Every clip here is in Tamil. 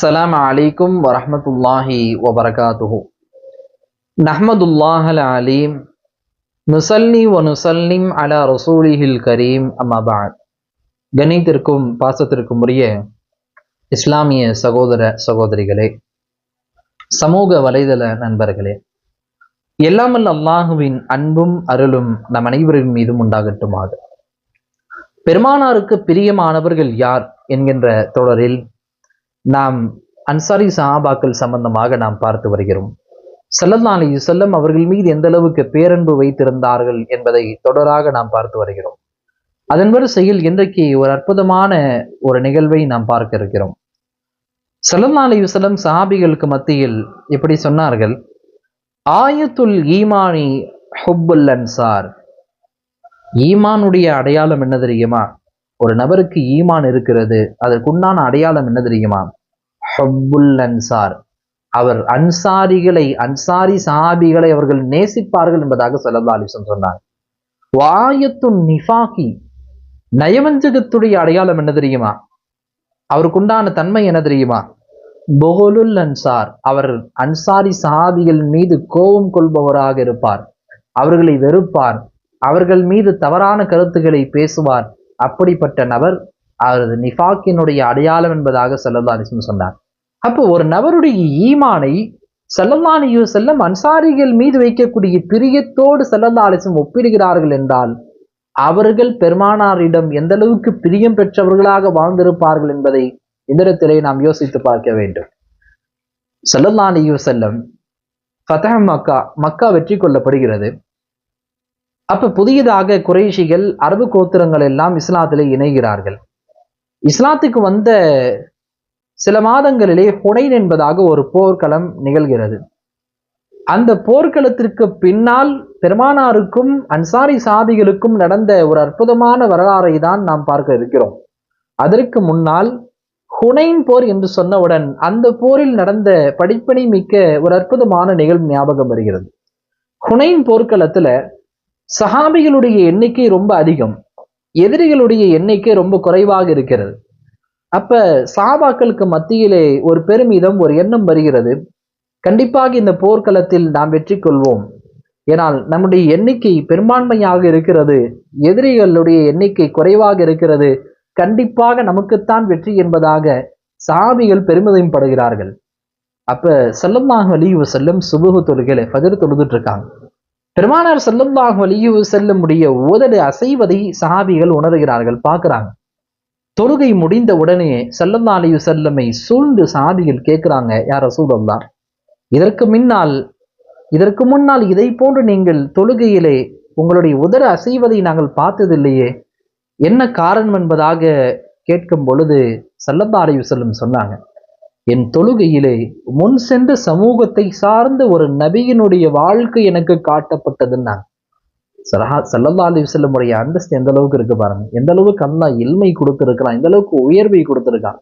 அஸ்ஸலாம் அலைக்கும் வரமத்துல்லாஹி வபரகாத்துஹு நஹமதுல்லாஹல் அலீம் நுசல்லி ஒ நுசல்லிம் அலா ரசூலிஹில் கரீம் அம்மாபாத் கணித்திற்கும் பாசத்திற்கும் உரிய இஸ்லாமிய சகோதர சகோதரிகளே சமூக வலைதள நண்பர்களே எல்லாமல் அல்லாஹுவின் அன்பும் அருளும் நம் அனைவரின் மீதும் உண்டாகட்டுமாது பெருமானாருக்கு பிரியமானவர்கள் யார் என்கின்ற தொடரில் நாம் அன்சாரி சஹாபாக்கள் சம்பந்தமாக நாம் பார்த்து வருகிறோம். ஸல்லல்லாஹு அலைஹி செல்லம் அவர்கள் மீது எந்த அளவுக்கு பேரன்பு வைத்திருந்தார்கள் என்பதை தொடராக நாம் பார்த்து வருகிறோம். அதன் வரிசையில் இன்றைக்கு ஒரு அற்புதமான ஒரு நிகழ்வை நாம் பார்க்க இருக்கிறோம். ஸல்லல்லாஹு அலைஹி செல்லம் சஹாபிகளுக்கு மத்தியில் இப்படி சொன்னார்கள்? ஆயத்துல் ஈமானி ஹுப்புல் அன்சார். ஈமானுடைய அடையாளம் என்ன தெரியுமா? ஒரு நபருக்கு ஈமான் இருக்கிறது அதற்குண்டான அடையாளம் என்ன தெரியுமா? ஹப்புல் அன்சார். அவர் அன்சாரிகளை அன்சாரி சஹாபிகளை அவர்கள் நேசிப்பார்கள் என்பதாக செல்லல்லா அலிசன் சொன்னார் வாயத்து நிஃபாகி நயவஞ்சகத்துடைய அடையாளம் என்ன தெரியுமா? அவருக்குண்டான தன்மை என்ன தெரியுமா? பொகுலுல் அன்சார் அவர் அன்சாரி சஹாபிகள் மீது கோபம் கொள்பவராக இருப்பார். அவர்களை வெறுப்பார். அவர்கள் மீது தவறான கருத்துக்களை பேசுவார். அப்படிப்பட்ட நபர் அவரது நிஃபாக்கினுடைய அடையாளம் என்பதாக செல்லல்லா அலிஸ்லம் சொன்னார். அப்போ ஒரு நபருடைய ஈமானை சல்லல்லா செல்லம் அன்சாரிகள் மீது வைக்கக்கூடிய பிரியத்தோடு சல்லல்லா ஒப்பிடுகிறார்கள் என்றால் அவர்கள் பெருமானாரிடம் எந்த அளவுக்கு பிரியம் பெற்றவர்களாக வாழ்ந்திருப்பார்கள் என்பதை இந்த நாம் யோசித்து பார்க்க வேண்டும். சல்லல்லா செல்லம் ஃபதஹ் மக்கா மக்கா வெற்றி கொள்ளப்படுகிறது. அப்ப புதியதாக குறைஷிகள் அரபு கோத்திரங்கள் எல்லாம் இஸ்லாத்திலே இணைகிறார்கள். இஸ்லாத்துக்கு வந்த சில மாதங்களிலே ஹுனைன் என்பதாக ஒரு போர்க்களம் நிகழ்கிறது. அந்த போர்க்களத்திற்கு பின்னால் பெருமானாருக்கும் அன்சாரி சாதிகளுக்கும் நடந்த ஒரு அற்புதமான வரலாறை தான் நாம் பார்க்க இருக்கிறோம். அதற்கு முன்னால் ஹுனைன் போர் என்று சொன்னவுடன் அந்த போரில் நடந்த படிப்பனை மிக்க ஒரு அற்புதமான நிகழ்வு ஞாபகம் வருகிறது. ஹுனைன் போர்க்களத்துல சஹாபிகளுடைய எண்ணிக்கை ரொம்ப அதிகம். எதிரிகளுடைய எண்ணிக்கை ரொம்ப குறைவாக இருக்கிறது. அப்ப சாபாக்களுக்கு மத்தியிலே ஒரு பெருமிதம் ஒரு எண்ணம் வருகிறது. கண்டிப்பாக இந்த போர்க்களத்தில் நாம் வெற்றி கொள்வோம். ஏனால் நம்முடைய எண்ணிக்கை பெரும்பான்மையாக இருக்கிறது. எதிரிகளுடைய எண்ணிக்கை குறைவாக இருக்கிறது. கண்டிப்பாக நமக்குத்தான் வெற்றி என்பதாக சாபிகள் பெருமிதம் படுகிறார்கள் அப்ப செல்லமாக வலியுவ செல்லும் சுபுகு தொழுகளை பதிர் தொழுதுட்டு இருக்காங்க பெருமானார் வழியும் செல்லும் உடைய உதடு அசைவதை சாபிகள் உணர்கிறார்கள் பார்க்குறாங்க. தொழுகை முடிந்த உடனே செல்லல்லா அலியு செல்லமை சூழ்ந்து சாதியில் கேட்குறாங்க யார் ரசூலல்லா இதற்கு முன்னால் இதற்கு முன்னால் இதை போன்று நீங்கள் தொழுகையிலே உங்களுடைய உதர அசைவதை நாங்கள் பார்த்ததில்லையே என்ன காரணம் என்பதாக கேட்கும் பொழுது சல்லல்லா அலையு செல்லும் சொன்னாங்க என் தொழுகையிலே முன் சென்ற சமூகத்தை சார்ந்த ஒரு நபியினுடைய வாழ்க்கை எனக்கு காட்டப்பட்டதுன்னா சலஹா சல்லல்லா அலி செல்லமுடைய அந்தஸ்து எந்த அளவுக்கு இருக்கு பாருங்க. எந்த அளவுக்கு அல்லா இல்மை கொடுத்திருக்கிறான் எந்த அளவுக்கு உயர்வை கொடுத்திருக்கான்.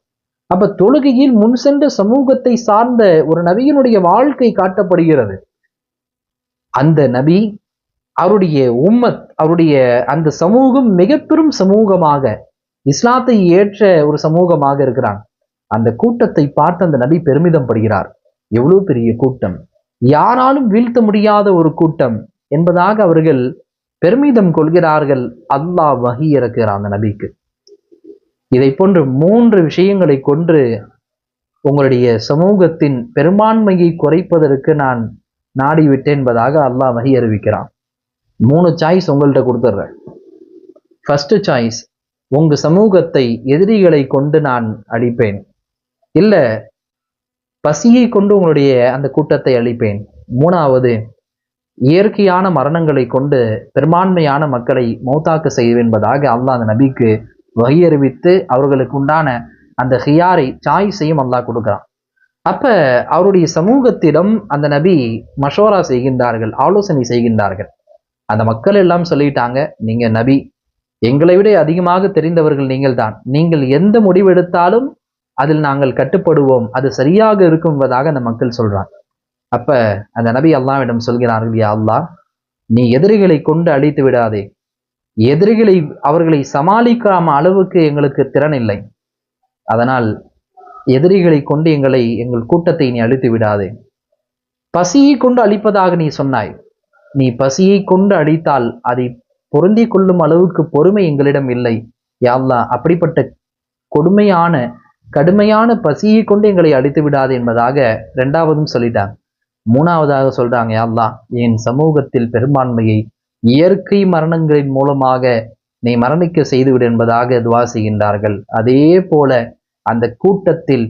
அப்ப தொழுகையில் முன் சென்ற சமூகத்தை சார்ந்த ஒரு நபியினுடைய வாழ்க்கை காட்டப்படுகிறது. அந்த நபி அவருடைய உம்மத் அவருடைய அந்த சமூகம் மிக பெரும் சமூகமாக இஸ்லாத்தை ஏற்ற ஒரு சமூகமாக இருக்கிறான். அந்த கூட்டத்தை பார்த்து அந்த நபி பெருமிதம் படுகிறார். எவ்வளவு பெரிய கூட்டம். யாராலும் வீழ்த்த முடியாத ஒரு கூட்டம் என்பதாக அவர்கள் பெருமிதம் கொள்கிறார்கள். அல்லாஹ் வகி இறக்கிறார் அந்த நபிக்கு. இதை போன்று மூன்று விஷயங்களை கொன்று உங்களுடைய சமூகத்தின் பெரும்பான்மையை குறைப்பதற்கு நான் நாடிவிட்டேன் என்பதாக அல்லாஹ் வகி அறிவிக்கிறான். மூணு சாய்ஸ் உங்கள்கிட்ட கொடுத்துட்றேன் ஃபர்ஸ்ட் சாய்ஸ் உங்க சமூகத்தை எதிரிகளை கொண்டு நான் அழிப்பேன். இல்ல பசியை கொண்டு உங்களுடைய அந்த கூட்டத்தை அழிப்பேன். மூணாவது இயற்கையான மரணங்களை கொண்டு பெரும்பான்மையான மக்களை மௌத்தாக்க செய்வென்பதாக என்பதாக அல்லாஹ் அந்த நபிக்கு வகை அறிவித்து அவர்களுக்கு உண்டான அந்த ஹியாரை சாய்ஸையும் அல்லாஹ் கொடுக்குறான். அப்ப அவருடைய சமூகத்திடம் அந்த நபி மஷோரா செய்கின்றார்கள் ஆலோசனை செய்கின்றார்கள். அந்த மக்கள் எல்லாம் சொல்லிட்டாங்க நீங்க நபி எங்களை விட அதிகமாக தெரிந்தவர்கள் நீங்கள் தான். நீங்கள் எந்த முடிவெடுத்தாலும் அதில் நாங்கள் கட்டுப்படுவோம். அது சரியாக இருக்கும் என்பதாக அந்த மக்கள் சொல்றாங்க. அப்ப அந்த நபி அல்லாவிடம் சொல்கிறார்கள் யா அல்லா நீ எதிரிகளை கொண்டு அழித்து விடாதே. எதிரிகளை அவர்களை சமாளிக்காம அளவுக்கு எங்களுக்கு திறன் இல்லை. அதனால் எதிரிகளை கொண்டு எங்களை எங்கள் கூட்டத்தை நீ அழித்து விடாதே. பசியை கொண்டு அழிப்பதாக நீ சொன்னாய். நீ பசியை கொண்டு அழித்தால் அதை பொருந்தி கொள்ளும் அளவுக்கு பொறுமை எங்களிடம் இல்லை. யாழ்லா அப்படிப்பட்ட கொடுமையான கடுமையான பசியை கொண்டு எங்களை அழித்து விடாது என்பதாக இரண்டாவதும் சொல்லிட்டாங்க மூணாவதாக சொல்றாங்க யாழ்லா என் சமூகத்தில் பெரும்பான்மையை இயற்கை மரணங்களின் மூலமாக நீ மரணிக்க செய்துவிடு என்பதாக துவா செய்கின்றார்கள். அதே போல அந்த கூட்டத்தில்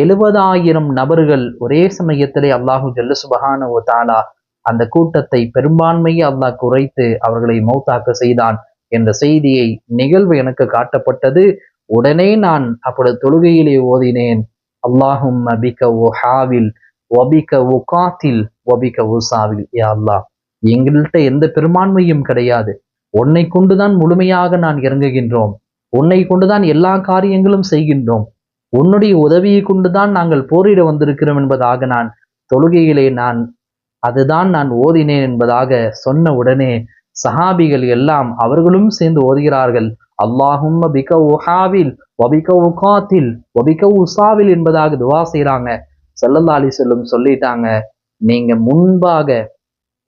எழுபதாயிரம் நபர்கள் ஒரே சமயத்திலே அல்லாஹு ஜல்லு சுபஹான ஓ தாலா அந்த கூட்டத்தை பெரும்பான்மையை அல்லாஹ் குறைத்து அவர்களை மௌத்தாக்க செய்தான் என்ற செய்தியை நிகழ்வு எனக்கு காட்டப்பட்டது. உடனே நான் அப்பொழுது தொழுகையிலே ஓதினேன். அல்லாஹும் அபிக ஓ ஹாவில் ஒபிக உகாத்தில் ஒபிக உசாவில் யா அல்லாஹ் எங்கள்கிட்ட எந்த பெரும்பான்மையும் கிடையாது. உன்னை கொண்டுதான் முழுமையாக நான் இறங்குகின்றோம். உன்னை கொண்டுதான் எல்லா காரியங்களும் செய்கின்றோம். உன்னுடைய உதவியை கொண்டுதான் நாங்கள் போரிட வந்திருக்கிறோம் என்பதாக நான் தொழுகையிலே நான் அதுதான் நான் ஓதினேன் என்பதாக சொன்ன உடனே சஹாபிகள் எல்லாம் அவர்களும் சேர்ந்து ஓதுகிறார்கள். அல்லாஹும் பிக உஹாவில் ஒபிக உகாத்தில் ஒபிக உசாவில் என்பதாக துவா செய்கிறாங்க செல்லல்லா செல்லும் சொல்லிட்டாங்க நீங்க முன்பாக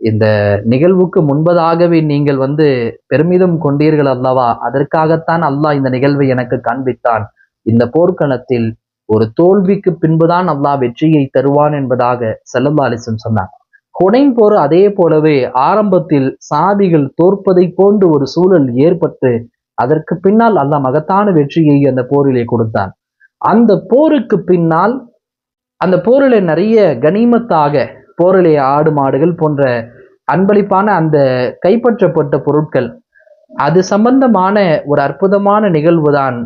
இந்த நிகழ்வுக்கு முன்பதாகவே நீங்கள் வந்து பெருமிதம் கொண்டீர்கள் அல்லவா? அதற்காகத்தான் அல்லாஹ் இந்த நிகழ்வை எனக்கு காண்பித்தான். இந்த போர்க்களத்தில் ஒரு தோல்விக்கு பின்புதான் அல்லாஹ் வெற்றியை தருவான் என்பதாக செல்லல்லா அலிசம் சொன்னார். ஹுனைன் போர் அதே போலவே ஆரம்பத்தில் சாபிகள் தோற்பதை போன்று ஒரு சூழல் ஏற்பட்டு அதற்கு பின்னால் அல்லாஹ் மகத்தான வெற்றியை அந்த போரிலே கொடுத்தான். அந்த போருக்கு பின்னால் அந்த போரில் நிறைய கனிமத்தாக போரிலே ஆடு மாடுகள் போன்ற அன்பளிப்பான அந்த கைப்பற்றப்பட்ட பொருட்கள் அது சம்பந்தமான ஒரு அற்புதமான நிகழ்வுதான்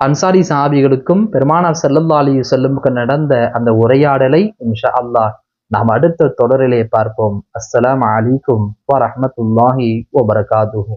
அன்சாரி சாபிகளுக்கும் பெருமானார் செல்லல்லா அலி செல்லுமுக்கு நடந்த அந்த உரையாடலை இன்ஷா அல்லாஹ் நாம் அடுத்த தொடரிலே பார்ப்போம். அஸ்ஸலாம் அலிக்கும் வரமத்துல்லாஹி வபரகாதுஹு.